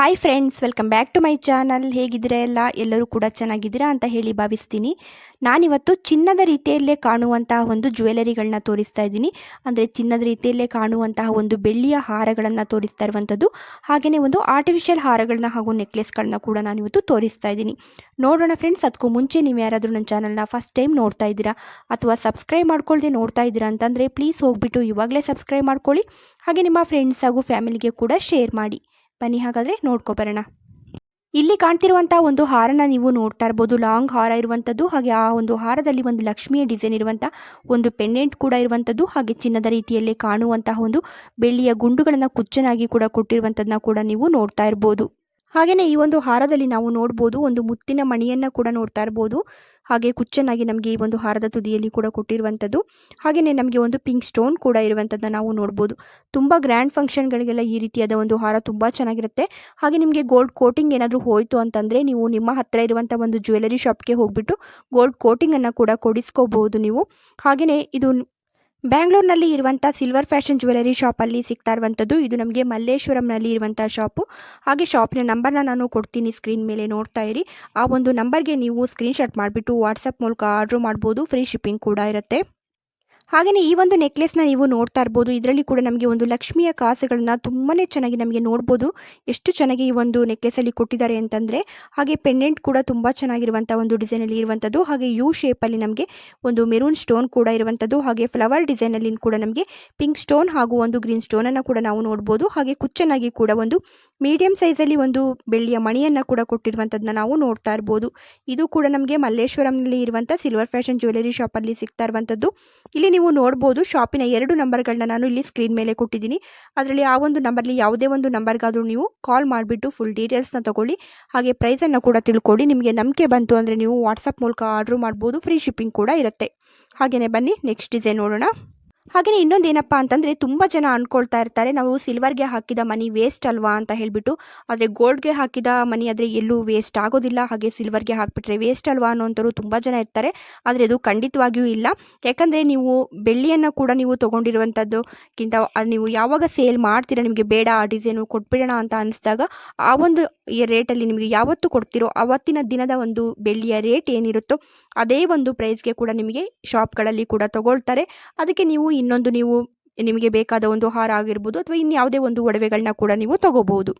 Hi friends welcome back to my channel ಹೇಗಿದ್ರೆ ಎಲ್ಲ? ಎಲ್ಲರೂ ಕೂಡ ಚೆನ್ನಾಗಿದ್ದೀರಾ ಅಂತ ಹೇಳಿ ಭಾವಿಸ್ತೀನಿ. ನಾನಿವತ್ತು ಚಿನ್ನದ ರೀತಿಯಲ್ಲೇ ಕಾಣುವಂತಹ ಒಂದು ಜ್ಯುವೆಲರಿಗಳನ್ನ ತೋರಿಸ್ತಾ ಇದ್ದೀನಿ. ಅಂದರೆ ಚಿನ್ನದ ರೀತಿಯಲ್ಲೇ ಕಾಣುವಂತಹ ಒಂದು ಬೆಳ್ಳಿಯ ಹಾರಗಳನ್ನು ತೋರಿಸ್ತಾ ಇರುವಂಥದ್ದು ಹಾಗೆಯೇ ಒಂದು ಆರ್ಟಿಫಿಷಿಯಲ್ ಹಾರಗಳನ್ನ ಹಾಗೂ ನೆಕ್ಲೆಸ್ಗಳನ್ನ ಕೂಡ ನಾನಿವತ್ತು ತೋರಿಸ್ತಾ ಇದ್ದೀನಿ. ನೋಡೋಣ ಫ್ರೆಂಡ್ಸ್ ಅದಕ್ಕೂ ಮುಂಚೆ ನೀವು ಯಾರಾದರೂ ನನ್ನ ಚಾನಲ್ನ ಫಸ್ಟ್ ಟೈಮ್ ನೋಡ್ತಾ ಇದ್ದೀರಾ ಅಥವಾ ಸಬ್ಸ್ಕ್ರೈಬ್ ಮಾಡ್ಕೊಳ್ದೆ ನೋಡ್ತಾ ಇದ್ದೀರಾ ಅಂತಂದರೆ ಪ್ಲೀಸ್ ಹೋಗ್ಬಿಟ್ಟು ಇವಾಗಲೇ ಸಬ್ಸ್ಕ್ರೈಬ್ ಮಾಡ್ಕೊಳ್ಳಿ. ಹಾಗೆ ನಿಮ್ಮ ಫ್ರೆಂಡ್ಸ್ ಹಾಗೂ ಫ್ಯಾಮಿಲಿಗೆ ಕೂಡ ಶೇರ್ ಮಾಡಿ. ಬನ್ನಿ ಹಾಗಾದರೆ ನೋಡ್ಕೊಬರೋಣ ಇಲ್ಲಿ ಕಾಣ್ತಿರುವಂಥ ಒಂದು ಹಾರನ ನೀವು ನೋಡ್ತಾ ಇರ್ಬೋದು. ಲಾಂಗ್ ಹಾರ ಇರುವಂಥದ್ದು ಹಾಗೆ ಆ ಒಂದು ಹಾರದಲ್ಲಿ ಒಂದು ಲಕ್ಷ್ಮಿಯ ಡಿಸೈನ್ ಇರುವಂಥ ಒಂದು ಪೆಂಡೆಂಟ್ ಕೂಡ ಇರುವಂಥದ್ದು ಹಾಗೆ ಚಿನ್ನದ ರೀತಿಯಲ್ಲಿ ಕಾಣುವಂತಹ ಒಂದು ಬೆಳ್ಳಿಯ ಗುಂಡುಗಳನ್ನು ಕುಚ್ಚನಾಗಿ ಕೂಡ ಕೊಟ್ಟಿರುವಂಥದ್ದನ್ನ ಕೂಡ ನೀವು ನೋಡ್ತಾ ಇರ್ಬೋದು. ಹಾಗೆಯೇ ಈ ಒಂದು ಹಾರದಲ್ಲಿ ನಾವು ನೋಡ್ಬೋದು, ಒಂದು ಮುತ್ತಿನ ಮಣಿಯನ್ನು ಕೂಡ ನೋಡ್ತಾ ಇರ್ಬೋದು. ಹಾಗೆ ಕುಚ್ಚನಾಗಿ ನಮಗೆ ಈ ಒಂದು ಹಾರದ ತುದಿಯಲ್ಲಿ ಕೂಡ ಕೊಟ್ಟಿರುವಂಥದ್ದು. ಹಾಗೆಯೇ ನಮಗೆ ಒಂದು ಪಿಂಕ್ ಸ್ಟೋನ್ ಕೂಡ ಇರುವಂಥದ್ದನ್ನ ನಾವು ನೋಡ್ಬೋದು. ತುಂಬ ಗ್ರ್ಯಾಂಡ್ ಫಂಕ್ಷನ್ಗಳಿಗೆಲ್ಲ ಈ ರೀತಿಯಾದ ಒಂದು ಹಾರ ತುಂಬ ಚೆನ್ನಾಗಿರುತ್ತೆ. ಹಾಗೆ ನಿಮಗೆ ಗೋಲ್ಡ್ ಕೋಟಿಂಗ್ ಏನಾದರೂ ಹೋಯಿತು ಅಂತಂದರೆ ನೀವು ನಿಮ್ಮ ಹತ್ತಿರ ಇರುವಂಥ ಒಂದು ಜ್ಯುವೆಲರಿ ಶಾಪ್ಗೆ ಹೋಗ್ಬಿಟ್ಟು ಗೋಲ್ಡ್ ಕೋಟಿಂಗನ್ನು ಕೂಡ ಕೊಡಿಸ್ಕೋಬಹುದು ನೀವು. ಹಾಗೆಯೇ ಇದು ಬ್ಯಾಂಗ್ಳೂರ್ನಲ್ಲಿ ಇರುವಂಥ ಸಿಲ್ವರ್ ಫ್ಯಾಷನ್ ಜ್ಯುವೆಲರಿ ಶಾಪಲ್ಲಿ ಸಿಗ್ತಾ ಇರುವಂಥದ್ದು. ಇದು ನಮಗೆ ಮಲ್ಲೇಶ್ವರಂನಲ್ಲಿ ಇರುವಂಥ ಶಾಪು. ಹಾಗೆ ಶಾಪ್ನ ನಂಬರ್ನ ನಾನು ಕೊಡ್ತೀನಿ ಸ್ಕ್ರೀನ್ ಮೇಲೆ ನೋಡ್ತಾ ಇರಿ. ಆ ಒಂದು ನಂಬರ್ಗೆ ನೀವು ಸ್ಕ್ರೀನ್ಶಾಟ್ ಮಾಡಿಬಿಟ್ಟು ವಾಟ್ಸಪ್ ಮೂಲಕ ಆರ್ಡ್ರ್ ಮಾಡ್ಬೋದು. ಫ್ರೀ ಶಿಪ್ಪಿಂಗ್ ಕೂಡ ಇರುತ್ತೆ. ಹಾಗೆಯೇ ಈ ಒಂದು ನೆಕ್ಲೆಸ್ನ ನೀವು ನೋಡ್ತಾ ಇರ್ಬೋದು. ಇದರಲ್ಲಿ ಕೂಡ ನಮಗೆ ಒಂದು ಲಕ್ಷ್ಮಿಯ ಕಾಸುಗಳನ್ನ ತುಂಬಾ ಚೆನ್ನಾಗಿ ನಮಗೆ ನೋಡ್ಬೋದು. ಎಷ್ಟು ಚೆನ್ನಾಗಿ ಈ ಒಂದು ನೆಕ್ಲೆಸಲ್ಲಿ ಕೊಟ್ಟಿದ್ದಾರೆ ಅಂತಂದರೆ, ಹಾಗೆ ಪೆಂಡೆಂಟ್ ಕೂಡ ತುಂಬ ಚೆನ್ನಾಗಿರುವಂಥ ಒಂದು ಡಿಸೈನಲ್ಲಿ ಇರುವಂಥದ್ದು ಹಾಗೆ ಯು ಶೇಪಲ್ಲಿ ನಮಗೆ ಒಂದು ಮೆರೂನ್ ಸ್ಟೋನ್ ಕೂಡ ಇರುವಂಥದ್ದು ಹಾಗೆ ಫ್ಲವರ್ ಡಿಸೈನಲ್ಲಿ ಕೂಡ ನಮಗೆ ಪಿಂಕ್ ಸ್ಟೋನ್ ಹಾಗೂ ಒಂದು ಗ್ರೀನ್ ಸ್ಟೋನನ್ನು ಕೂಡ ನಾವು ನೋಡ್ಬೋದು. ಹಾಗೆ ಕುಚ್ಚನಾಗಿ ಕೂಡ ಒಂದು ಮೀಡಿಯಂ ಸೈಜಲ್ಲಿ ಒಂದು ಬೆಳ್ಳಿಯ ಮಣಿಯನ್ನು ಕೂಡ ಕೊಟ್ಟಿರುವಂಥದ್ದನ್ನ ನಾವು ನೋಡ್ತಾ ಇರ್ಬೋದು. ಇದು ಕೂಡ ನಮಗೆ ಮಲ್ಲೇಶ್ವರಂನಲ್ಲಿ ಇರುವಂಥ ಸಿಲ್ವರ್ ಫ್ಯಾಷನ್ ಜ್ಯುವೆಲರಿ ಶಾಪಲ್ಲಿ ಸಿಗ್ತಾ ಇರುವಂಥದ್ದು ಇಲ್ಲಿ ನೀವು ನೋಡ್ಬೋದು, ಶಾಪಿನ ಎರಡು ನಂಬರ್ಗಳನ್ನ ನಾನು ಇಲ್ಲಿ ಸ್ಕ್ರೀನ್ ಮೇಲೆ ಕೊಟ್ಟಿದ್ದೀನಿ. ಅದರಲ್ಲಿ ಆ ಒಂದು ನಂಬರ್ಲಿ ಯಾವುದೇ ಒಂದು ನಂಬರ್ಗಾದರೂ ನೀವು ಕಾಲ್ ಮಾಡಿಬಿಟ್ಟು ಫುಲ್ ಡೀಟೇಲ್ಸ್ನ ತೊಗೊಳ್ಳಿ, ಹಾಗೆ ಪ್ರೈಸನ್ನು ಕೂಡ ತಿಳ್ಕೊಳ್ಳಿ. ನಿಮಗೆ ನಂಬಿಕೆ ಬಂತು ಅಂದರೆ ನೀವು ವಾಟ್ಸಪ್ ಮೂಲಕ ಆರ್ಡ್ರ್ ಮಾಡ್ಬೋದು, ಫ್ರೀ ಶಿಪ್ಪಿಂಗ್ ಕೂಡ ಇರುತ್ತೆ. ಹಾಗೆಯೇ ಬನ್ನಿ, ನೆಕ್ಸ್ಟ್ ಡಿಸೈನ್ ನೋಡೋಣ. ಹಾಗೆಯೇ ಇನ್ನೊಂದೇನಪ್ಪ ಅಂತಂದರೆ ತುಂಬ ಜನ ಅಂದ್ಕೊಳ್ತಾ ಇರ್ತಾರೆ, ನಾವು ಸಿಲ್ವರ್ಗೆ ಹಾಕಿದ ಮನಿ ವೇಸ್ಟ್ ಅಲ್ವಾ ಅಂತ ಹೇಳಿಬಿಟ್ಟು, ಆದರೆ ಗೋಲ್ಡ್ಗೆ ಹಾಕಿದ ಮನಿ ಆದರೆ ಎಲ್ಲೂ ವೇಸ್ಟ್ ಆಗೋದಿಲ್ಲ, ಹಾಗೆ ಸಿಲ್ವರ್ಗೆ ಹಾಕಿಬಿಟ್ರೆ ವೇಸ್ಟ್ ಅಲ್ವಾ ಅನ್ನೋಂಥವ್ರು ತುಂಬ ಜನ ಇರ್ತಾರೆ, ಆದರೆ ಅದು ಖಂಡಿತವಾಗಿಯೂ ಇಲ್ಲ. ಯಾಕಂದರೆ ನೀವು ಬೆಳ್ಳಿಯನ್ನು ಕೂಡ ನೀವು ತೊಗೊಂಡಿರುವಂಥದ್ದುಕ್ಕಿಂತ ಕಿಂತ ನೀವು ಯಾವಾಗ ಸೇಲ್ ಮಾಡ್ತೀರಾ, ನಿಮಗೆ ಬೇಡ, ಆ ಡಿಸೈನು ಕೊಟ್ಬಿಡೋಣ ಅಂತ ಅನಿಸಿದಾಗ, ಆ ಒಂದು ರೇಟಲ್ಲಿ ನಿಮಗೆ ಯಾವತ್ತು ಕೊಡ್ತೀರೋ ಅವತ್ತಿನ ದಿನದ ಒಂದು ಬೆಳ್ಳಿಯ ರೇಟ್ ಏನಿರುತ್ತೋ, ಅದೇ ಒಂದು ಪ್ರೈಸ್ಗೆ ಕೂಡ ನಿಮಗೆ ಶಾಪ್ಗಳಲ್ಲಿ ಕೂಡ ತಗೊಳ್ತಾರೆ. ಅದಕ್ಕೆ ನೀವು ಇನ್ನೊಂದು ನೀವು ನಿಮಗೆ ಬೇಕಾದ ಒಂದು ಹಾರ ಆಗಿರ್ಬೋದು ಅಥವಾ ಇನ್ಯಾವುದೇ ಒಂದು ಒಡವೆಗಳನ್ನ ಕೂಡ ನೀವು ತಗೋಬಹುದು.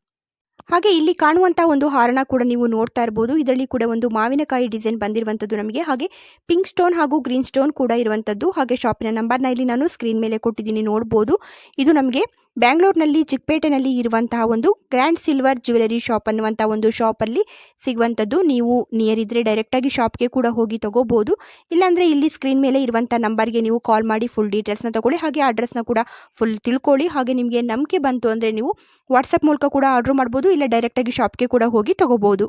ಹಾಗೆ ಇಲ್ಲಿ ಕಾಣುವಂತಹ ಒಂದು ಹಾರನ ಕೂಡ ನೀವು ನೋಡ್ತಾ ಇರ್ಬೋದು. ಇದರಲ್ಲಿ ಕೂಡ ಒಂದು ಮಾವಿನಕಾಯಿ ಡಿಸೈನ್ ಬಂದಿರುವಂಥದ್ದು ನಮಗೆ. ಹಾಗೆ ಪಿಂಕ್ ಸ್ಟೋನ್ ಹಾಗೂ ಗ್ರೀನ್ ಸ್ಟೋನ್ ಕೂಡ ಇರುವಂಥದ್ದು ಹಾಗೆ ಶಾಪಿನ ನಂಬರ್ನ ಇಲ್ಲಿ ನಾನು ಸ್ಕ್ರೀನ್ ಮೇಲೆ ಕೊಟ್ಟಿದ್ದೀನಿ, ನೋಡ್ಬೋದು. ಇದು ನಮಗೆ ಬ್ಯಾಂಗ್ಳೂರ್ನಲ್ಲಿ ಚಿಕ್ಕಪೇಟೆನಲ್ಲಿ ಇರುವಂತಹ ಒಂದು ಗ್ರ್ಯಾಂಡ್ ಸಿಲ್ವರ್ ಜ್ಯುವೆಲರಿ ಶಾಪ್ ಅನ್ನುವಂಥ ಒಂದು ಶಾಪಲ್ಲಿ ಸಿಗುವಂಥದ್ದು ನೀವು ನಿಯರ್ ಇದ್ದರೆ ಡೈರೆಕ್ಟಾಗಿ ಶಾಪ್ಗೆ ಕೂಡ ಹೋಗಿ ತಗೋಬೋದು. ಇಲ್ಲಾಂದರೆ ಇಲ್ಲಿ ಸ್ಕ್ರೀನ್ ಮೇಲೆ ಇರುವಂಥ ನಂಬರ್ಗೆ ನೀವು ಕಾಲ್ ಮಾಡಿ ಫುಲ್ ಡೀಟೇಲ್ಸ್ನ ತಗೊಳ್ಳಿ, ಹಾಗೆ ಅಡ್ರೆಸ್ನ ಕೂಡ ಫುಲ್ ತಿಳ್ಕೊಳ್ಳಿ, ಹಾಗೆ ನಿಮಗೆ ನಂಬಿಕೆ ಬಂತು ಅಂದರೆ ನೀವು ವಾಟ್ಸಪ್ ಮೂಲಕ ಕೂಡ ಆರ್ಡ್ರ್ ಮಾಡ್ಬೋದು, ಇಲ್ಲ ಡೈರೆಕ್ಟಾಗಿ ಶಾಪ್ಗೆ ಕೂಡ ಹೋಗಿ ತಗೋಬೋದು.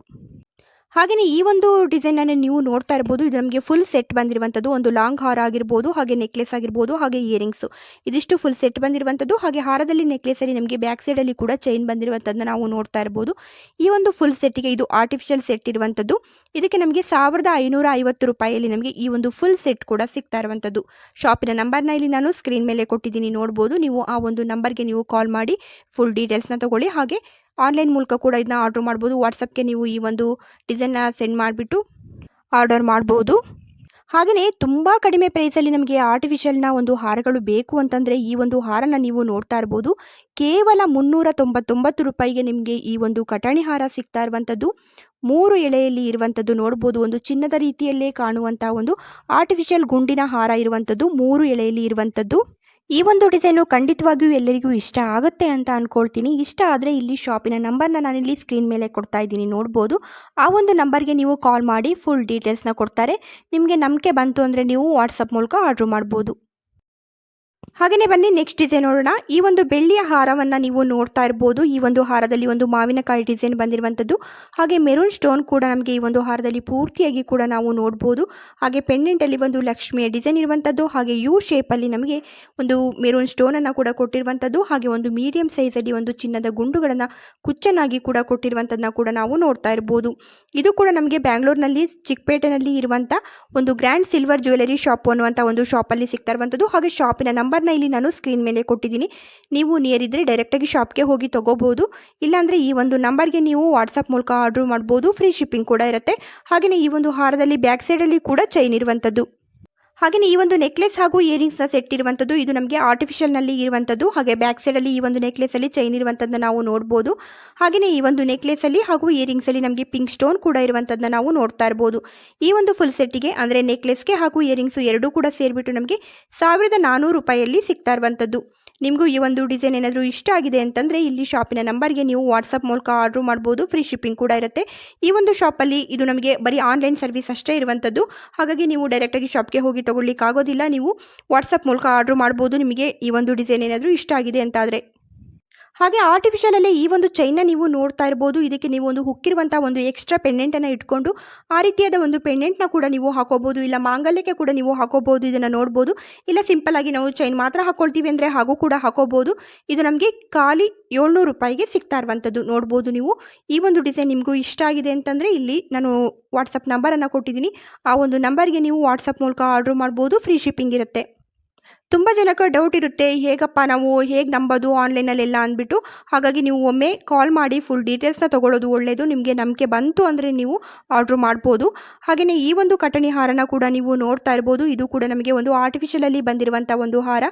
ಹಾಗೆಯೇ ಈ ಒಂದು ಡಿಸೈನನ್ನು ನೀವು ನೋಡ್ತಾ ಇರ್ಬೋದು. ಇದು ನಮಗೆ ಫುಲ್ ಸೆಟ್ ಬಂದಿರುವಂಥದ್ದು ಒಂದು ಲಾಂಗ್ ಹಾರ ಆಗಿರ್ಬೋದು, ಹಾಗೆ ನೆಕ್ಲೆಸ್ ಆಗಿರ್ಬೋದು, ಹಾಗೆ ಇಯರಿಂಗ್ಸು ಇದಿಷ್ಟು ಫುಲ್ ಸೆಟ್ ಬಂದಿರುವಂಥದ್ದು ಹಾಗೆ ಹಾರದಲ್ಲಿ ನೆಕ್ಲೆಸಲ್ಲಿ ನಮಗೆ ಬ್ಯಾಕ್ ಸೈಡಲ್ಲಿ ಕೂಡ ಚೈನ್ ಬಂದಿರುವಂಥದ್ದನ್ನ ನಾವು ನೋಡ್ತಾ ಇರ್ಬೋದು. ಈ ಒಂದು ಫುಲ್ ಸೆಟ್ಟಿಗೆ ಇದು ಆರ್ಟಿಫಿಷಿಯಲ್ ಸೆಟ್ ಇರುವಂಥದ್ದು ಇದಕ್ಕೆ ನಮಗೆ ಸಾವಿರದ ಐನೂರ ಐವತ್ತು ರೂಪಾಯಿಯಲ್ಲಿ ನಮಗೆ ಈ ಒಂದು ಫುಲ್ ಸೆಟ್ ಕೂಡ ಸಿಗ್ತಾ ಇರುವಂಥದ್ದು ಶಾಪಿನ ನಂಬರ್ನ ಇಲ್ಲಿ ನಾನು ಸ್ಕ್ರೀನ್ ಮೇಲೆ ಕೊಟ್ಟಿದ್ದೀನಿ, ನೋಡ್ಬೋದು. ನೀವು ಆ ಒಂದು ನಂಬರ್ಗೆ ನೀವು ಕಾಲ್ ಮಾಡಿ ಫುಲ್ ಡೀಟೇಲ್ಸ್ನ ತಗೊಳ್ಳಿ. ಹಾಗೆ ಆನ್ಲೈನ್ ಮೂಲಕ ಕೂಡ ಇದನ್ನ ಆರ್ಡ್ರ್ ಮಾಡ್ಬೋದು. ವಾಟ್ಸಪ್ಗೆ ನೀವು ಈ ಒಂದು ಡಿಸೈನ್ನ ಸೆಂಡ್ ಮಾಡಿಬಿಟ್ಟು ಆರ್ಡರ್ ಮಾಡ್ಬೋದು. ಹಾಗೆಯೇ ತುಂಬ ಕಡಿಮೆ ಪ್ರೈಸಲ್ಲಿ ನಮಗೆ ಆರ್ಟಿಫಿಷಿಯಲ್ನ ಒಂದು ಹಾರಗಳು ಬೇಕು ಅಂತಂದರೆ ಈ ಒಂದು ಹಾರನ ನೀವು ನೋಡ್ತಾ ಇರ್ಬೋದು. ಕೇವಲ ಮುನ್ನೂರ ತೊಂಬತ್ತೊಂಬತ್ತು ರೂಪಾಯಿಗೆ ನಿಮಗೆ ಈ ಒಂದು ಕಟಾಣಿ ಹಾರ ಸಿಗ್ತಾ ಇರುವಂಥದ್ದು ಮೂರು ಎಳೆಯಲ್ಲಿ ಇರುವಂಥದ್ದು ನೋಡ್ಬೋದು. ಒಂದು ಚಿನ್ನದ ರೀತಿಯಲ್ಲೇ ಕಾಣುವಂಥ ಒಂದು ಆರ್ಟಿಫಿಷಿಯಲ್ ಗುಂಡಿನ ಹಾರ ಇರುವಂಥದ್ದು ಮೂರು ಎಳೆಯಲ್ಲಿ ಇರುವಂಥದ್ದು ಈ ಒಂದು ಡಿಸೈನು ಖಂಡಿತವಾಗಿಯೂ ಎಲ್ಲರಿಗೂ ಇಷ್ಟ ಆಗುತ್ತೆ ಅಂತ ಅಂದ್ಕೊಳ್ತೀನಿ ಇಷ್ಟ ಆದರೆ ಇಲ್ಲಿ ಶಾಪಿನ ನಂಬರ್ನ ನಾನಿಲ್ಲಿ ಸ್ಕ್ರೀನ್ ಮೇಲೆ ಕೊಡ್ತಾ ಇದ್ದೀನಿ, ನೋಡ್ಬೋದು. ಆ ಒಂದು ನಂಬರ್ಗೆ ನೀವು ಕಾಲ್ ಮಾಡಿ, ಫುಲ್ ಡೀಟೇಲ್ಸ್ನ ಕೊಡ್ತಾರೆ. ನಿಮಗೆ ನಂಬಿಕೆ ಬಂತು ಅಂದರೆ ನೀವು ವಾಟ್ಸಪ್ ಮೂಲಕ ಆರ್ಡ್ರ್ ಮಾಡ್ಬೋದು. ಹಾಗೆಯೇ ಬನ್ನಿ ನೆಕ್ಸ್ಟ್ ಡಿಸೈನ್ ನೋಡೋಣ. ಈ ಒಂದು ಬೆಳ್ಳಿಯ ಹಾರವನ್ನು ನೀವು ನೋಡ್ತಾ ಇರ್ಬೋದು. ಈ ಒಂದು ಹಾರದಲ್ಲಿ ಒಂದು ಮಾವಿನಕಾಯಿ ಡಿಸೈನ್ ಬಂದಿರುವಂಥದ್ದು. ಹಾಗೆ ಮೆರೂನ್ ಸ್ಟೋನ್ ಕೂಡ ನಮಗೆ ಈ ಒಂದು ಹಾರದಲ್ಲಿ ಪೂರ್ತಿಯಾಗಿ ಕೂಡ ನಾವು ನೋಡ್ಬೋದು. ಹಾಗೆ ಪೆಂಡೆಂಟಲ್ಲಿ ಒಂದು ಲಕ್ಷ್ಮಿಯ ಡಿಸೈನ್ ಇರುವಂಥದ್ದು. ಹಾಗೆ ಯು ಶೇಪಲ್ಲಿ ನಮಗೆ ಒಂದು ಮೆರೂನ್ ಸ್ಟೋನನ್ನು ಕೂಡ ಕೊಟ್ಟಿರುವಂಥದ್ದು. ಹಾಗೆ ಒಂದು ಮೀಡಿಯಂ ಸೈಜಲ್ಲಿ ಒಂದು ಚಿನ್ನದ ಗುಂಡುಗಳನ್ನು ಕುಚ್ಚನಾಗಿ ಕೂಡ ಕೊಟ್ಟಿರುವಂಥದ್ದನ್ನ ಕೂಡ ನಾವು ನೋಡ್ತಾ ಇರ್ಬೋದು. ಇದು ಕೂಡ ನಮಗೆ ಬ್ಯಾಂಗ್ಳೂರ್ನಲ್ಲಿ, ಚಿಕ್ಕಪೇಟೆನಲ್ಲಿ ಇರುವಂಥ ಒಂದು ಗ್ರ್ಯಾಂಡ್ ಸಿಲ್ವರ್ ಜ್ಯುವೆಲರಿ ಶಾಪ್ ಅನ್ನುವಂಥ ಒಂದು ಶಾಪಲ್ಲಿ ಸಿಗ್ತಾ ಇರುವಂಥದ್ದು. ಹಾಗೆ ಶಾಪಿನ ನಂಬರ್ ನಂಬರ್ನ ಇಲ್ಲಿ ನಾನು ಸ್ಕ್ರೀನ್ ಮೇಲೆ ಕೊಟ್ಟಿದ್ದೀನಿ. ನೀವು ನಿಯರ್ ಇದ್ದರೆ ಡೈರೆಕ್ಟಾಗಿ ಶಾಪ್ಗೆ ಹೋಗಿ ತೊಗೋಬೋದು. ಇಲ್ಲಾಂದರೆ ಈ ಒಂದು ನಂಬರ್ಗೆ ನೀವು ವಾಟ್ಸಪ್ ಮೂಲಕ ಆರ್ಡ್ರ್ ಮಾಡ್ಬೋದು. ಫ್ರೀ ಶಿಪ್ಪಿಂಗ್ ಕೂಡ ಇರುತ್ತೆ. ಹಾಗೆಯೇ ಈ ಒಂದು ಹಾರದಲ್ಲಿ ಬ್ಯಾಕ್ ಸೈಡಲ್ಲಿ ಕೂಡ ಚೈನ್ ಇರುವಂಥದ್ದು ಹಾಗೆಯೇ ಈ ಒಂದು ನೆಕ್ಲೆಸ್ ಹಾಗೂ ಇಯರಿಂಗ್ಸ್ನ ಸೆಟ್ ಇರುವಂತದ್ದು, ಇದು ನಮಗೆ ಆರ್ಟಿಫಿಷಿಯಲ್ನಲ್ಲಿ ಇರುವಂಥದ್ದು ಹಾಗೆ ಬ್ಯಾಕ್ ಸೈಡಲ್ಲಿ ಈ ಒಂದು ನೆಕ್ಲೆಸಲ್ಲಿ ಚೈನ್ ಇರುವಂಥದ್ದನ್ನ ನಾವು ನೋಡ್ಬೋದು. ಹಾಗೆಯೇ ಈ ಒಂದು ನೆಕ್ಲೆಸಲ್ಲಿ ಹಾಗೂ ಇಯರಿಂಗ್ಸಲ್ಲಿ ನಮಗೆ ಪಿಂಕ್ ಸ್ಟೋನ್ ಕೂಡ ಇರುವಂಥದ್ದನ್ನ ನಾವು ನೋಡ್ತಾ ಇರ್ಬೋದು. ಈ ಒಂದು ಫುಲ್ ಸೆಟ್ಟಿಗೆ ಅಂದರೆ ನೆಕ್ಲೆಸ್ಗೆ ಹಾಗೂ ಇಯರಿಂಗ್ಸ್ ಎರಡೂ ಕೂಡ ಸೇರಿಬಿಟ್ಟು ನಮಗೆ ಸಾವಿರದ ನಾನೂರು ರೂಪಾಯಿಯಲ್ಲಿ ಸಿಗ್ತಾ ಇರುವಂಥದ್ದು ನಿಮಗೂ ಈ ಒಂದು ಡಿಸೈನ್ ಏನಾದರೂ ಇಷ್ಟ ಆಗಿದೆ ಅಂತಂದರೆ ಇಲ್ಲಿ ಶಾಪಿನ ನಂಬರ್ಗೆ ನೀವು ವಾಟ್ಸಪ್ ಮೂಲಕ ಆರ್ಡ್ರ್ ಮಾಡ್ಬೋದು, ಫ್ರೀ ಶಿಪ್ಪಿಂಗ್ ಕೂಡ ಇರುತ್ತೆ. ಈ ಒಂದು ಶಾಪಲ್ಲಿ ಇದು ನಮಗೆ ಬರೀ ಆನ್ಲೈನ್ ಸರ್ವಿಸ್ ಅಷ್ಟೇ ಇರುವಂಥದ್ದು ಹಾಗಾಗಿ ನೀವು ಡೈರೆಕ್ಟಾಗಿ ಶಾಪ್ಗೆ ಹೋಗಿ ತೊಗೊಳ್ಳಿಕ್ಕಾಗೋದಿಲ್ಲ. ನೀವು ವಾಟ್ಸಪ್ ಮೂಲಕ ಆರ್ಡ್ರ್ ಮಾಡ್ಬೋದು. ನಿಮಗೆ ಈ ಒಂದು ಡಿಸೈನ್ ಏನಾದರೂ ಇಷ್ಟ ಆಗಿದೆ ಅಂತಾದರೆ. ಹಾಗೆ ಆರ್ಟಿಫಿಷಿಯಲಲ್ಲೇ ಈ ಒಂದು ಚೈನ್ನ ನೀವು ನೋಡ್ತಾ ಇರ್ಬೋದು. ಇದಕ್ಕೆ ನೀವು ಒಂದು ಹುಕ್ಕಿರುವಂಥ ಒಂದು ಎಕ್ಸ್ಟ್ರಾ ಪೆಂಡೆಂಟನ್ನು ಇಟ್ಕೊಂಡು ಆ ರೀತಿಯಾದ ಒಂದು ಪೆಂಡೆಂಟ್ನ ಕೂಡ ನೀವು ಹಾಕೋಬಹುದು ಇಲ್ಲ ಮಾಂಗಲ್ಯಕ್ಕೆ ಕೂಡ ನೀವು ಹಾಕೋಬಹುದು ಇದನ್ನು ನೋಡ್ಬೋದು. ಇಲ್ಲ ಸಿಂಪಲ್ ಆಗಿ ನಾವು ಚೈನ್ ಮಾತ್ರ ಹಾಕೊಳ್ತೀವಿ ಅಂದರೆ ಹಾಗೂ ಕೂಡ ಹಾಕೋಬಹುದು ಇದು ನಮಗೆ ಖಾಲಿ ಏಳ್ನೂರು ರೂಪಾಯಿಗೆ ಸಿಗ್ತಾ ಇರುವಂಥದ್ದು ನೋಡ್ಬೋದು ನೀವು. ಈ ಒಂದು ಡಿಸೈನ್ ನಿಮಗೂ ಇಷ್ಟ ಆಗಿದೆ ಅಂತಂದರೆ ಇಲ್ಲಿ ನಾನು ವಾಟ್ಸಪ್ ನಂಬರನ್ನು ಕೊಟ್ಟಿದ್ದೀನಿ. ಆ ಒಂದು ನಂಬರ್ಗೆ ನೀವು ವಾಟ್ಸಪ್ ಮೂಲಕ ಆರ್ಡರ್ ಮಾಡ್ಬೋದು. ಫ್ರೀ ಶಿಪ್ಪಿಂಗ್ ಇರುತ್ತೆ. ತುಂಬ ಜನಕ್ಕೆ ಡೌಟ್ ಇರುತ್ತೆ, ಹೇಗಪ್ಪ ನಾವು ಹೇಗೆ ನಂಬೋದು ಆನ್ಲೈನಲ್ಲೆಲ್ಲ ಅಂದ್ಬಿಟ್ಟು. ಹಾಗಾಗಿ ನೀವು ಒಮ್ಮೆ ಕಾಲ್ ಮಾಡಿ ಫುಲ್ ಡೀಟೇಲ್ಸ್ನ ತೊಗೊಳ್ಳೋದು ಒಳ್ಳೆಯದು ನಿಮಗೆ ನಂಬಿಕೆ ಬಂತು ಅಂದರೆ ನೀವು ಆರ್ಡ್ರ್ ಮಾಡ್ಬೋದು. ಹಾಗೆಯೇ ಈ ಒಂದು ಕಟಣಿ ಹಾರನ ಕೂಡ ನೀವು ನೋಡ್ತಾ ಇರ್ಬೋದು. ಇದು ಕೂಡ ನಮಗೆ ಒಂದು ಆರ್ಟಿಫಿಷಿಯಲಲ್ಲಿ ಬಂದಿರುವಂಥ ಒಂದು ಹಾರ.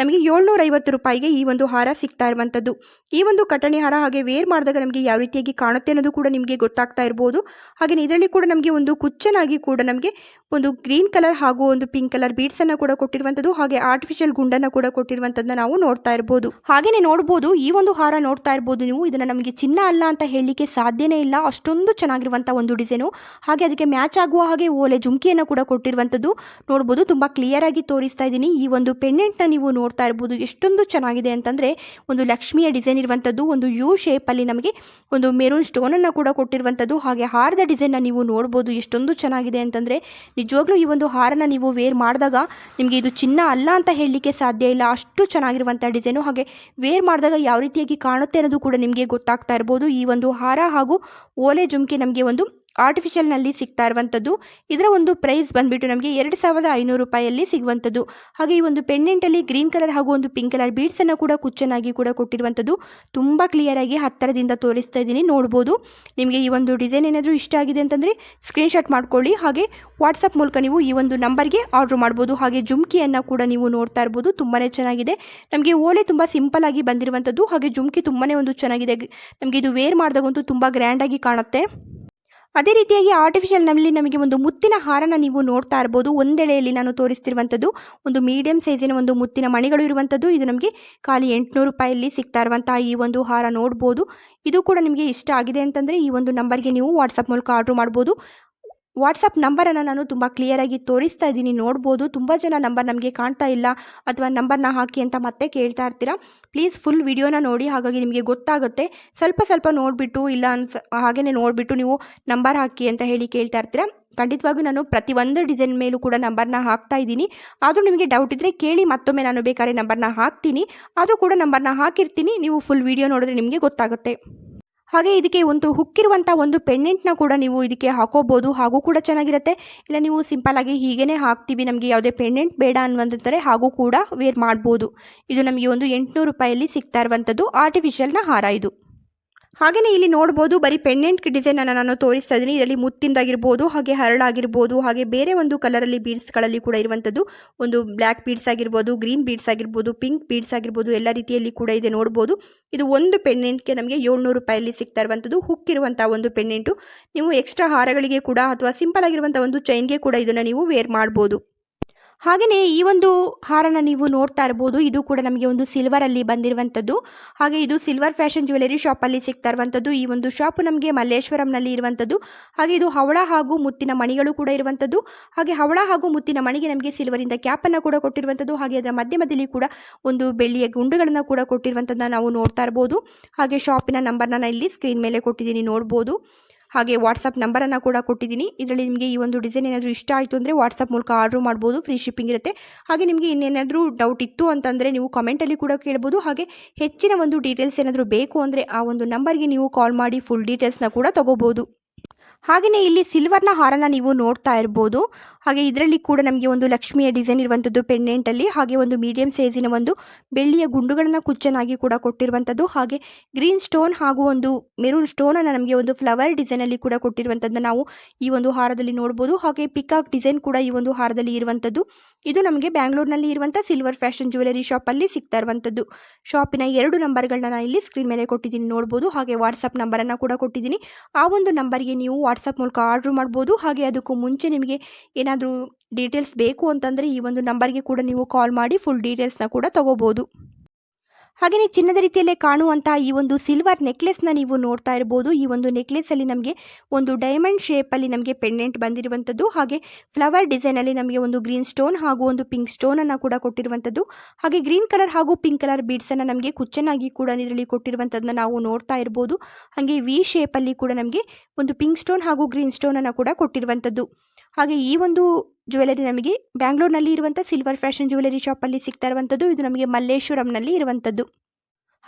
ನಮಗೆ ಏಳ್ನೂರೈವತ್ತು ರೂಪಾಯಿಗೆ ಈ ಒಂದು ಹಾರ ಸಿಗ್ತಾ ಇರುವಂಥದ್ದು. ಈ ಒಂದು ಕಟಣಿ ಹಾರ ಹಾಗೆ ವೇರ್ ಮಾಡಿದಾಗ ನಮಗೆ ಯಾವ ರೀತಿಯಾಗಿ ಕಾಣುತ್ತೆ ಅನ್ನೋದು ಕೂಡ ನಿಮಗೆ ಗೊತ್ತಾಗ್ತಾ ಇರ್ಬೋದು. ಹಾಗೆ ಇದರಲ್ಲಿ ಕೂಡ ನಮಗೆ ಒಂದು ಕುಚ್ಚನಾಗಿ ಕೂಡ ನಮಗೆ ಒಂದು ಗ್ರೀನ್ ಕಲರ್ ಹಾಗೂ ಒಂದು ಪಿಂಕ್ ಕಲರ್ ಬೀಡ್ಸನ್ನು ಕೂಡ ಕೊಟ್ಟಿರುವಂಥದ್ದು. ಹಾಗೆ ಆರ್ಟಿಫಿಷಿಯಲ್ ಗುಂಡನ್ನು ಕೂಡ ಕೊಟ್ಟಿರುವಂಥದ್ದನ್ನ ನಾವು ನೋಡ್ತಾ ಇರ್ಬೋದು. ಹಾಗೆಯೇ ನೋಡ್ಬೋದು, ಈ ಒಂದು ಹಾರ ನೋಡ್ತಾ ಇರ್ಬೋದು ನೀವು. ಇದನ್ನು ನಮಗೆ ಚಿನ್ನ ಅಲ್ಲ ಅಂತ ಹೇಳಲಿಕ್ಕೆ ಸಾಧ್ಯನೇ ಇಲ್ಲ. ಅಷ್ಟೊಂದು ಚೆನ್ನಾಗಿರುವಂಥ ಒಂದು ಡಿಸೈನು. ಹಾಗೆ ಅದಕ್ಕೆ ಮ್ಯಾಚ್ ಆಗುವ ಹಾಗೆ ಓಲೆ ಜುಮ್ಕಿಯನ್ನು ಕೂಡ ಕೊಟ್ಟಿರುವಂಥದ್ದು. ನೋಡ್ಬೋದು, ತುಂಬ ಕ್ಲಿಯರ್ ಆಗಿ ತೋರಿಸ್ತಾ ಇದ್ದೀನಿ. ಈ ಒಂದು ಪೆಂಡೆಂಟ್ನ ನೀವು ನೋಡ್ತಾ ಇರ್ಬೋದು. ಎಷ್ಟೊಂದು ಚೆನ್ನಾಗಿದೆ ಅಂತಂದರೆ ಒಂದು ಲಕ್ಷ್ಮಿಯ ಡಿಸೈನ್ ಇರುವಂಥದ್ದು ಒಂದು ಯು ಶೇಪಲ್ಲಿ ನಮಗೆ ಒಂದು ಮೆರೂನ್ ಸ್ಟೋನನ್ನು ಕೂಡ ಕೊಟ್ಟಿರುವಂಥದ್ದು ಹಾಗೆ ಹಾರದ ಡಿಸೈನ್ನ ನೀವು ನೋಡ್ಬೋದು. ಎಷ್ಟೊಂದು ಚೆನ್ನಾಗಿದೆ ಅಂತಂದರೆ ನಿಜವಾಗ್ಲೂ ಈ ಒಂದು ಹಾರನ ನೀವು ವೇರ್ ಮಾಡಿದಾಗ ನಿಮಗೆ ಇದು ಚಿನ್ನ ಅಲ್ಲ ಅಂತ ಹೇಳಲಿಕ್ಕೆ ಸಾಧ್ಯ ಇಲ್ಲ. ಅಷ್ಟು ಚೆನ್ನಾಗಿರುವಂಥ ಡಿಸೈನು ಹಾಗೆ ವೇರ್ ಮಾಡಿದಾಗ ಯಾವ ರೀತಿಯಾಗಿ ಕಾಣುತ್ತೆ ಅನ್ನೋದು ಕೂಡ ನಿಮಗೆ ಗೊತ್ತಾಗ್ತಾ ಇರ್ಬೋದು. ಈ ಒಂದು ಹಾರ ಹಾಗೂ ಓಲೆ ಜುಮ್ಕೆ ನಮಗೆ ಒಂದು ಆರ್ಟಿಫಿಷಿಯಲ್ನಲ್ಲಿ ಸಿಗ್ತಾ ಇರುವಂಥದ್ದು. ಇದರ ಒಂದು ಪ್ರೈಸ್ ಬಂದುಬಿಟ್ಟು ನಮಗೆ ಎರಡು ಸಾವಿರದ ಐನೂರು ರೂಪಾಯಲ್ಲಿ ಸಿಗುವಂಥದ್ದು. ಹಾಗೆ ಈ ಒಂದು ಪೆಂಡೆಂಟಲ್ಲಿ ಗ್ರೀನ್ ಕಲರ್ ಹಾಗೂ ಒಂದು ಪಿಂಕ್ ಕಲರ್ ಬೀಡ್ಸನ್ನು ಕೂಡ ಕುಚ್ಚನಾಗಿ ಕೂಡ ಕೊಟ್ಟಿರುವಂಥದ್ದು. ತುಂಬ ಕ್ಲಿಯರಾಗಿ ಹತ್ತಿರದಿಂದ ತೋರಿಸ್ತಾ ಇದ್ದೀನಿ. ನೋಡ್ಬೋದು. ನಿಮಗೆ ಈ ಒಂದು ಡಿಸೈನ್ ಏನಾದರೂ ಇಷ್ಟ ಆಗಿದೆ ಅಂತಂದರೆ ಸ್ಕ್ರೀನ್ಶಾಟ್ ಮಾಡ್ಕೊಳ್ಳಿ. ಹಾಗೆ ವಾಟ್ಸಪ್ ಮೂಲಕ ನೀವು ಈ ಒಂದು ನಂಬರ್ಗೆ ಆರ್ಡ್ರ್ ಮಾಡ್ಬೋದು. ಹಾಗೆ ಜುಮ್ಕಿಯನ್ನು ಕೂಡ ನೀವು ನೋಡ್ತಾ ಇರ್ಬೋದು. ತುಂಬಾ ಚೆನ್ನಾಗಿದೆ. ನಮಗೆ ಓಲೆ ತುಂಬ ಸಿಂಪಲ್ ಆಗಿ ಬಂದಿರುವಂಥದ್ದು. ಹಾಗೆ ಜುಮ್ಕಿ ತುಂಬಾ ಒಂದು ಚೆನ್ನಾಗಿದೆ. ನಮಗೆ ಇದು ವೇರ್ ಮಾಡಿದಾಗಂತೂ ತುಂಬ ಗ್ರ್ಯಾಂಡಾಗಿ ಕಾಣುತ್ತೆ. ಅದೇ ರೀತಿಯಾಗಿ ಆರ್ಟಿಫಿಷಿಯಲ್ನಲ್ಲಿ ನಮಗೆ ಒಂದು ಮುತ್ತಿನ ಹಾರನ ನೀವು ನೋಡ್ತಾ ಇರ್ಬೋದು. ಒಂದೆಳೆಯಲ್ಲಿ ನಾನು ತೋರಿಸ್ತಿರುವಂಥದ್ದು ಒಂದು ಮೀಡಿಯಂ ಸೈಜಿನ ಒಂದು ಮುತ್ತಿನ ಮಣಿಗಳು ಇರುವಂಥದ್ದು ಇದು ನಮಗೆ ಖಾಲಿ ಎಂಟುನೂರು ರೂಪಾಯಲ್ಲಿ ಸಿಗ್ತಾ ಇರುವಂತಹ ಈ ಒಂದು ಹಾರ ನೋಡ್ಬೋದು. ಇದು ಕೂಡ ನಿಮಗೆ ಇಷ್ಟ ಆಗಿದೆ ಅಂತಂದರೆ ಈ ಒಂದು ನಂಬರ್ಗೆ ನೀವು ವಾಟ್ಸಪ್ ಮೂಲಕ ಆರ್ಡರ್ ಮಾಡ್ಬೋದು. ವಾಟ್ಸಪ್ ನಂಬರನ್ನು ನಾನು ತುಂಬ ಕ್ಲಿಯರಾಗಿ ತೋರಿಸ್ತಾ ಇದ್ದೀನಿ. ನೋಡ್ಬೋದು, ತುಂಬ ಜನ ನಂಬರ್ ನಮಗೆ ಕಾಣ್ತಾ ಇಲ್ಲ ಅಥವಾ ನಂಬರ್ನ ಹಾಕಿ ಅಂತ ಮತ್ತೆ ಕೇಳ್ತಾ ಇರ್ತೀರಾ? ಪ್ಲೀಸ್ ಫುಲ್ ವಿಡಿಯೋನ ನೋಡಿ, ಹಾಗಾಗಿ ನಿಮಗೆ ಗೊತ್ತಾಗುತ್ತೆ. ಸ್ವಲ್ಪ ಸ್ವಲ್ಪ ನೋಡಿಬಿಟ್ಟು, ಇಲ್ಲ ಅನ್ಸ ಹಾಗೆಯೇ ನೋಡಿಬಿಟ್ಟು ನೀವು ನಂಬರ್ ಹಾಕಿ ಅಂತ ಹೇಳಿ ಕೇಳ್ತಾ ಇರ್ತೀರಾ? ಖಂಡಿತವಾಗೂ ನಾನು ಪ್ರತಿಯೊಂದು ಡಿಸೈನ್ ಮೇಲೂ ಕೂಡ ನಂಬರ್ನ ಹಾಕ್ತಾ ಇದ್ದೀನಿ. ಆದರೂ ನಿಮಗೆ ಡೌಟ್ ಇದ್ದರೆ ಕೇಳಿ, ಮತ್ತೊಮ್ಮೆ ನಾನು ಬೇಕಾದ್ರೆ ನಂಬರ್ನ ಹಾಕ್ತೀನಿ. ಆದರೂ ಕೂಡ ನಂಬರ್ನ ಹಾಕಿರ್ತೀನಿ. ನೀವು ಫುಲ್ ವಿಡಿಯೋ ನೋಡಿದ್ರೆ ನಿಮಗೆ ಗೊತ್ತಾಗುತ್ತೆ. ಹಾಗೆ ಇದಕ್ಕೆ ಒಂದು ಹುಕ್ಕಿರುವಂಥ ಒಂದು ಪೆಂಡೆಂಟ್ನ ಕೂಡ ನೀವು ಇದಕ್ಕೆ ಹಾಕೋಬೋದು. ಹಾಗೂ ಕೂಡ ಚೆನ್ನಾಗಿರುತ್ತೆ. ಇಲ್ಲ, ನೀವು ಸಿಂಪಲ್ ಆಗಿ ಹೀಗೇ ಹಾಕ್ತೀವಿ. ನಮಗೆ ಯಾವುದೇ ಪೆಂಡೆಂಟ್ ಬೇಡ ಅನ್ನುವಂಥದ್ದರೆ ಹಾಗೂ ಕೂಡ ವೇರ್ ಮಾಡ್ಬೋದು. ಇದು ನಮಗೆ ಒಂದು ಎಂಟುನೂರು ರೂಪಾಯಲ್ಲಿ ಸಿಗ್ತಾ ಇರುವಂಥದ್ದು ಆರ್ಟಿಫಿಷಿಯಲ್ನ ಹಾರ ಇದು. ಹಾಗೆಯೇ ಇಲ್ಲಿ ನೋಡ್ಬೋದು, ಬರೀ ಪೆಂಡೆಂಟ್ ಡಿಸೈನನ್ನು ನಾನು ತೋರಿಸ್ತಾ ಇದ್ದೀನಿ. ಇದರಲ್ಲಿ ಮುತ್ತಿಂದಾಗಿರ್ಬೋದು, ಹಾಗೆ ಹರಳಾಗಿರ್ಬೋದು, ಹಾಗೆ ಬೇರೆ ಒಂದು ಕಲರಲ್ಲಿ ಬೀಡ್ಸ್ಗಳಲ್ಲಿ ಕೂಡ ಇರುವಂಥದ್ದು ಒಂದು ಬ್ಲ್ಯಾಕ್ ಬೀಡ್ಸ್ ಆಗಿರ್ಬೋದು ಗ್ರೀನ್ ಬೀಡ್ಸ್ ಆಗಿರ್ಬೋದು ಪಿಂಕ್ ಬೀಡ್ಸ್ ಆಗಿರ್ಬೋದು, ಎಲ್ಲ ರೀತಿಯಲ್ಲಿ ಕೂಡ ಇದೆ ನೋಡ್ಬೋದು. ಇದು ಒಂದು ಪೆಂಡೆಂಟ್ಗೆ ನಮಗೆ ಏಳ್ನೂರು ರೂಪಾಯಲ್ಲಿ ಸಿಗ್ತಾ ಇರುವಂಥದ್ದು ಹುಕ್ ಇರುವಂಥ ಒಂದು ಪೆಂಡೆಂಟು ನೀವು ಎಕ್ಸ್ಟ್ರಾ ಹಾರಗಳಿಗೆ ಕೂಡ ಅಥವಾ ಸಿಂಪಲ್ ಆಗಿರುವಂಥ ಒಂದು ಚೈನ್ಗೆ ಕೂಡ ಇದನ್ನು ನೀವು ವೇರ್ ಮಾಡ್ಬೋದು. ಹಾಗೆಯೇ ಈ ಒಂದು ಹಾರನ ನೀವು ನೋಡ್ತಾ ಇರ್ಬೋದು. ಇದು ಕೂಡ ನಮಗೆ ಒಂದು ಸಿಲ್ವರ್ ಅಲ್ಲಿ ಬಂದಿರುವಂಥದ್ದು ಹಾಗೆ ಇದು ಸಿಲ್ವರ್ ಫ್ಯಾಷನ್ ಜ್ಯುವೆಲರಿ ಶಾಪಲ್ಲಿ ಸಿಗ್ತಾ ಇರುವಂಥದ್ದು ಈ ಒಂದು ಶಾಪ್ ನಮಗೆ ಮಲ್ಲೇಶ್ವರಂನಲ್ಲಿ ಇರುವಂಥದ್ದು ಹಾಗೆ ಇದು ಹವಳ ಹಾಗೂ ಮುತ್ತಿನ ಮಣಿಗಳು ಕೂಡ ಇರುವಂಥದ್ದು ಹಾಗೆ ಹವಳ ಹಾಗೂ ಮುತ್ತಿನ ಮಣಿಗೆ ನಮಗೆ ಸಿಲ್ವರಿಂದ ಕ್ಯಾಪನ್ನು ಕೂಡ ಕೊಟ್ಟಿರುವಂಥದ್ದು ಹಾಗೆ ಅದರ ಮಧ್ಯ ಮಧ್ಯದಲ್ಲಿ ಕೂಡ ಒಂದು ಬೆಳ್ಳಿಯ ಗುಂಡುಗಳನ್ನು ಕೂಡ ಕೊಟ್ಟಿರುವಂಥದ್ದನ್ನ ನಾವು ನೋಡ್ತಾ ಇರ್ಬೋದು. ಹಾಗೆ ಶಾಪಿನ ನಂಬರ್ನ ಇಲ್ಲಿ ಸ್ಕ್ರೀನ್ ಮೇಲೆ ಕೊಟ್ಟಿದ್ದೀನಿ ನೋಡ್ಬೋದು. ಹಾಗೆ ವಾಟ್ಸಪ್ ನಂಬರನ್ನು ಕೂಡ ಕೊಟ್ಟಿದ್ದೀನಿ. ಇದರಲ್ಲಿ ನಿಮಗೆ ಈ ಒಂದು ಡಿಸೈನ್ ಏನಾದರೂ ಇಷ್ಟ ಆಯಿತು ಅಂದರೆ ವಾಟ್ಸಪ್ ಮೂಲಕ ಆರ್ಡ್ರ್ ಮಾಡ್ಬೋದು ಫ್ರೀ ಶಿಪ್ಪಿಂಗ್ ಇರುತ್ತೆ. ಹಾಗೆ ನಿಮಗೆ ಇನ್ನೇನಾದರೂ ಡೌಟ್ ಇತ್ತು ಅಂತಂದರೆ ನೀವು ಕಮೆಂಟಲ್ಲಿ ಕೂಡ ಕೇಳ್ಬೋದು. ಹಾಗೆ ಹೆಚ್ಚಿನ ಒಂದು ಡೀಟೇಲ್ಸ್ ಏನಾದರೂ ಬೇಕು ಅಂದರೆ ಆ ಒಂದು ನಂಬರ್ಗೆ ನೀವು ಕಾಲ್ ಮಾಡಿ ಫುಲ್ ಡೀಟೇಲ್ಸ್ನ ಕೂಡ ತೊಗೋಬೋದು. ಹಾಗೆಯೇ ಇಲ್ಲಿ ಸಿಲ್ವರ್ನ ಹಾರನ ನೀವು ನೋಡ್ತಾ ಇರ್ಬೋದು. ಹಾಗೆ ಇದರಲ್ಲಿ ಕೂಡ ನಮಗೆ ಒಂದು ಲಕ್ಷ್ಮಿಯ ಡಿಸೈನ್ ಇರುವಂಥದ್ದು ಪೆಂಡೆಂಟಲ್ಲಿ ಹಾಗೆ ಒಂದು ಮೀಡಿಯಂ ಸೈಜಿನ ಒಂದು ಬೆಳ್ಳಿಯ ಗುಂಡುಗಳನ್ನು ಕುಚ್ಚನಾಗಿ ಕೂಡ ಕೊಟ್ಟಿರುವಂಥದ್ದು ಹಾಗೆ ಗ್ರೀನ್ ಸ್ಟೋನ್ ಹಾಗೂ ಒಂದು ಮೆರೂನ್ ಸ್ಟೋನನ್ನು ನಮಗೆ ಒಂದು ಫ್ಲವರ್ ಡಿಸೈನಲ್ಲಿ ಕೂಡ ಕೊಟ್ಟಿರುವಂಥದ್ದು ನಾವು ಈ ಒಂದು ಹಾರದಲ್ಲಿ ನೋಡ್ಬೋದು. ಹಾಗೆ ಪಿಕಾಕ್ ಡಿಸೈನ್ ಕೂಡ ಈ ಒಂದು ಹಾರದಲ್ಲಿ ಇರುವಂಥದ್ದು ಇದು ನಮಗೆ ಬ್ಯಾಂಗ್ಳೂರ್ನಲ್ಲಿ ಇರುವಂಥ ಸಿಲ್ವರ್ ಫ್ಯಾಷನ್ ಜ್ಯುವೆಲರಿ ಶಾಪಲ್ಲಿ ಸಿಗ್ತಾ ಇರುವಂಥದ್ದು ಶಾಪಿನ ಎರಡು ನಂಬರ್ಗಳನ್ನ ನಾನು ಇಲ್ಲಿ ಸ್ಕ್ರೀನ್ ಮೇಲೆ ಕೊಟ್ಟಿದ್ದೀನಿ ನೋಡ್ಬೋದು. ಹಾಗೆ ವಾಟ್ಸಪ್ ನಂಬರನ್ನು ಕೂಡ ಕೊಟ್ಟಿದ್ದೀನಿ. ಆ ಒಂದು ನಂಬರ್ಗೆ ನೀವು ವಾಟ್ಸಪ್ ಮೂಲಕ ಆರ್ಡ್ರ್ ಮಾಡ್ಬೋದು. ಹಾಗೆ ಅದಕ್ಕೂ ಮುಂಚೆ ನಿಮಗೆ ಏನಾದರೂ ಡೀಟೇಲ್ಸ್ ಬೇಕು ಅಂತಂದರೆ ಈ ಒಂದು ನಂಬರ್ಗೆ ಕೂಡ ನೀವು ಕಾಲ್ ಮಾಡಿ ಫುಲ್ ಡೀಟೇಲ್ಸ್ನ ಕೂಡ ತಗೋಬೋದು. ಹಾಗೆಯೇ ಚಿನ್ನದ ರೀತಿಯಲ್ಲೇ ಕಾಣುವಂತಹ ಈ ಒಂದು ಸಿಲ್ವರ್ ನೆಕ್ಲೆಸ್ನ ನೀವು ನೋಡ್ತಾ ಇರ್ಬೋದು. ಈ ಒಂದು ನೆಕ್ಲೆಸಲ್ಲಿ ನಮಗೆ ಒಂದು ಡೈಮಂಡ್ ಶೇಪಲ್ಲಿ ನಮಗೆ ಪೆಂಡೆಂಟ್ ಬಂದಿರುವಂಥದ್ದು ಹಾಗೆ ಫ್ಲವರ್ ಡಿಸೈನಲ್ಲಿ ನಮಗೆ ಒಂದು ಗ್ರೀನ್ ಸ್ಟೋನ್ ಹಾಗೂ ಒಂದು ಪಿಂಕ್ ಸ್ಟೋನನ್ನು ಕೂಡ ಕೊಟ್ಟಿರುವಂಥದ್ದು ಹಾಗೆ ಗ್ರೀನ್ ಕಲರ್ ಹಾಗೂ ಪಿಂಕ್ ಕಲರ್ ಬೀಡ್ಸನ್ನು ನಮಗೆ ಕುಚ್ಚನಾಗಿ ಕೂಡ ಇದರಲ್ಲಿ ಕೊಟ್ಟಿರುವಂಥದ್ದನ್ನ ನಾವು ನೋಡ್ತಾ ಇರ್ಬೋದು. ಹಾಗೆ ವಿ ಶೇಪಲ್ಲಿ ಕೂಡ ನಮಗೆ ಒಂದು ಪಿಂಕ್ ಸ್ಟೋನ್ ಹಾಗೂ ಗ್ರೀನ್ ಸ್ಟೋನನ್ನು ಕೂಡ ಕೊಟ್ಟಿರುವಂಥದ್ದು ಹಾಗೆ ಈ ಒಂದು ಜ್ಯುವೆಲರಿ ನಮಗೆ ಬ್ಯಾಂಗ್ಳೂರ್ನಲ್ಲಿ ಇರುವಂಥ ಸಿಲ್ವರ್ ಫ್ಯಾಷನ್ ಜ್ಯುವೆಲರಿ ಶಾಪಲ್ಲಿ ಸಿಗ್ತಾ ಇರುವಂಥದ್ದು, ಇದು ನಮಗೆ ಮಲ್ಲೇಶ್ವರಂನಲ್ಲಿ ಇರುವಂಥದ್ದು.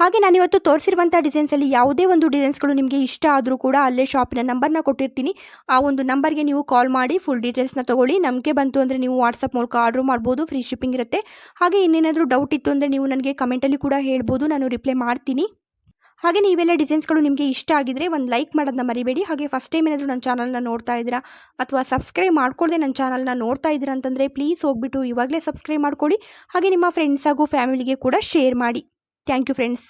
ಹಾಗೆ ನಾನಿವತ್ತು ತೋರಿಸಿರುವಂಥ ಡಿಸೈನ್ಸಲ್ಲಿ ಯಾವುದೇ ಒಂದು ಡಿಸೈನ್ಸ್ಗಳು ನಿಮಗೆ ಇಷ್ಟ ಆದರೂ ಕೂಡ ಅಲ್ಲೇ ಶಾಪಿನ ನಂಬರ್ನ ಕೊಟ್ಟಿರ್ತೀನಿ. ಆ ಒಂದು ನಂಬರ್ಗೆ ನೀವು ಕಾಲ್ ಮಾಡಿ ಫುಲ್ ಡೀಟೇಲ್ಸ್ನ ತೊಗೊಳ್ಳಿ. ನಮಗೆ ಬಂತು ಅಂದರೆ ನೀವು ವಾಟ್ಸಪ್ ಮೂಲಕ ಆರ್ಡ್ರ್ ಮಾಡ್ಬೋದು ಫ್ರೀ ಶಿಪ್ಪಿಂಗ್ ಇರುತ್ತೆ. ಹಾಗೆ ಇನ್ನೇನಾದರೂ ಡೌಟ್ ಇತ್ತು ಅಂದರೆ ನೀವು ನನಗೆ ಕಮೆಂಟಲ್ಲಿ ಕೂಡ ಹೇಳ್ಬೋದು, ನಾನು ರಿಪ್ಲೈ ಮಾಡ್ತೀನಿ. ಹಾಗೆ ನೀವೆಲ್ಲ ಡಿಸೈನ್ಸ್ಗಳು ನಿಮಗೆ ಇಷ್ಟ ಆಗಿದ್ರೆ ಒಂದು ಲೈಕ್ ಮಾಡೋದನ್ನ ಮರಿಬೇಡಿ. ಹಾಗೆ ಫಸ್ಟ್ ಟೈಮ್ ಏನಾದರೂ ನನ್ನ ಚಾನಲ್ನ ನೋಡ್ತಾ ಇದ್ದೀರಾ ಅಥವಾ ಸಬ್ಸ್ಕ್ರೈಬ್ ಮಾಡ್ಕೊಳ್ಳದೆ ನನ್ನ ಚಾನಲ್ನ ನೋಡ್ತಾ ಇದ್ದೀರಾ ಅಂತಂದರೆ ಪ್ಲೀಸ್ ಹೋಗ್ಬಿಟ್ಟು ಇವಾಗಲೇ ಸಬ್ಸ್ಕ್ರೈಬ್ ಮಾಡ್ಕೊಳ್ಳಿ. ಹಾಗೆ ನಿಮ್ಮ ಫ್ರೆಂಡ್ಸ್ ಹಾಗೂ ಫ್ಯಾಮಿಲಿಗೆ ಕೂಡ ಶೇರ್ ಮಾಡಿ. Thank you friends